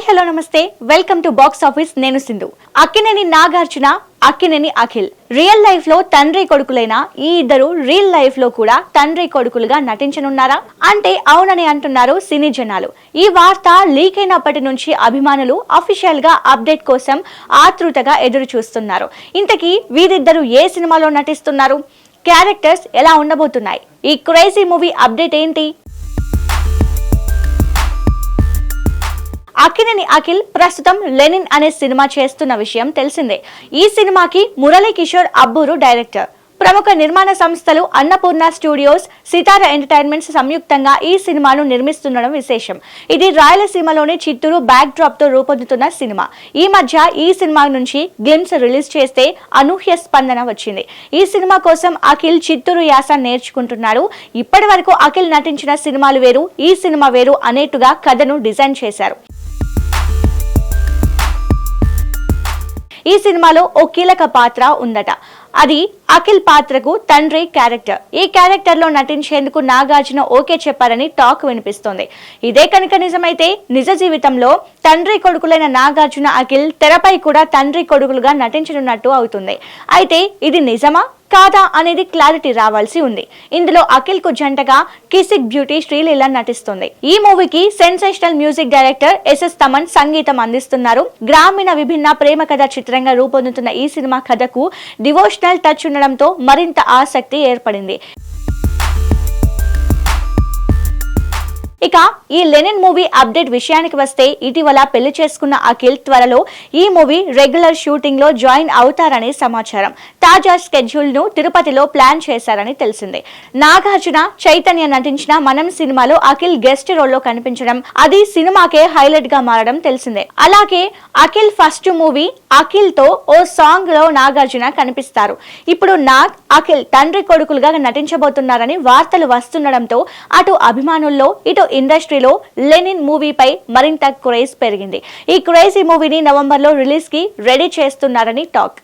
Hi hello namaste. Welcome to box office. నేను Sindhu. Akkineni Nagarjuna Akkineni Akhil. Real లైఫ్లో తండ్రి కొడుకులైన ఈ ఇద్దరు రియల్ లైఫ్లో కూడా తండ్రి కొడుకులుగా నటించనున్నారా? అంటే అవునని అంటున్నారు సినీ జనాలు. ఈ వార్త లీక్ అయినప్పటి నుంచి అభిమానులు అఫీషియల్గా అప్డేట్ కోసం ఆతృతగా ఎదురు చూస్తున్నారు ఇంతకీ వీరిద్దరు ఏ సినిమాలో నటిస్తున్నారు? క్యారెక్టర్స్ ఎలా ఉండబోతున్నాయి? ఈ క్రేజీ మూవీ అప్డేట్ ఏంటి? అక్కినేని అఖిల్ ప్రస్తుతం లెనిన్ అనే సినిమా చేస్తున్న విషయం తెలిసిందే. ఈ సినిమాకి మురళీ కిషోర్ అబ్బూరు డైరెక్టర్. ప్రముఖ నిర్మాణ సంస్థలు అన్నపూర్ణ స్టూడియోస్ సితార ఎంటర్టైన్మెంట్స్ సంయుక్తంగా ఈ సినిమాను నిర్మిస్తుండడం విశేషం. ఇది రాయలసీమలోని చిత్తూరు బ్యాక్ డ్రాప్తో రూపొందుతున్న సినిమా. ఈ మధ్య ఈ సినిమా నుంచి గ్లిమ్స్ రిలీజ్ చేస్తే అనూహ్య స్పందన వచ్చింది. ఈ సినిమా కోసం అఖిల్ చిత్తూరు యాస నేర్చుకుంటున్నాడు. ఇప్పటి వరకు అఖిల్ నటించిన సినిమాలు వేరు ఈ సినిమా వేరు అనేట్టుగా కథను డిజైన్ చేశారు. ఈ సినిమాలో ఓ కీలక పాత్ర ఉందట. అది అఖిల్ పాత్రకు తండ్రి క్యారెక్టర్. ఈ క్యారెక్టర్లో నటించేందుకు నాగార్జున ఓకే చెప్పారని టాక్ వినిపిస్తోంది. ఇదే కనుక నిజమైతే నిజ జీవితంలో తండ్రి కొడుకులైన నాగార్జున అఖిల్ తెరపై కూడా తండ్రి కొడుకులుగా నటించనున్నట్టు అవుతుంది. అయితే ఇది నిజమా? కాదా అనేది క్లారిటీ రావాల్సి ఉంది. ఇందులో అఖిల్కు జంటగా కిసిక్ బ్యూటీ శ్రీలీల నటిస్తుంది. ఈ మూవీకి sensational music director S S Thaman సంగీతం అందిస్తున్నారు. గ్రామీణ విభిన్న ప్రేమ కథ చిత్రంగా రూపొందుతున్న ఈ సినిమా కథకు డివోషనల్ టచ్ ఉండడంతో మరింత ఆసక్తి ఏర్పడింది. ఇక ఈ లెనిన్ మూవీ అప్డేట్ విషయానికి వస్తే ఇటీవల పెళ్ళి చేసుకున్న అఖిల్ త్వరలో ఈ మూవీ రెగ్యులర్ షూటింగ్లో జాయిన్ అవుతారని సమాచారం. తాజా స్కెడ్యూల్ను తిరుపతిలో ప్లాన్ చేశారని తెలిసింది. నాగార్జున చైతన్య నటించిన మనం సినిమాలో అఖిల్ గెస్ట్ రోల్లో కనిపించడం అది సినిమాకే హైలైట్గా మారడం తెలిసిందే. అలాగే అఖిల్ ఫస్ట్ మూవీ అఖిల్తో ఓ సాంగ్లో నాగార్జున కనిపిస్తారు. ఇప్పుడు నాగ్ అఖిల్ తండ్రి కొడుకులుగా నటించబోతున్నారని వార్తలు వస్తుండడంతో అటు అభిమానుల్లో ఇటు ఇండస్ట్రీలో లెనిన్ మూవీపై మరింత క్రేజ్ పెరిగింది. ఈ క్రేజీ మూవీని నవంబర్లో రిలీజ్కి రెడీ చేస్తున్నారని టాక్.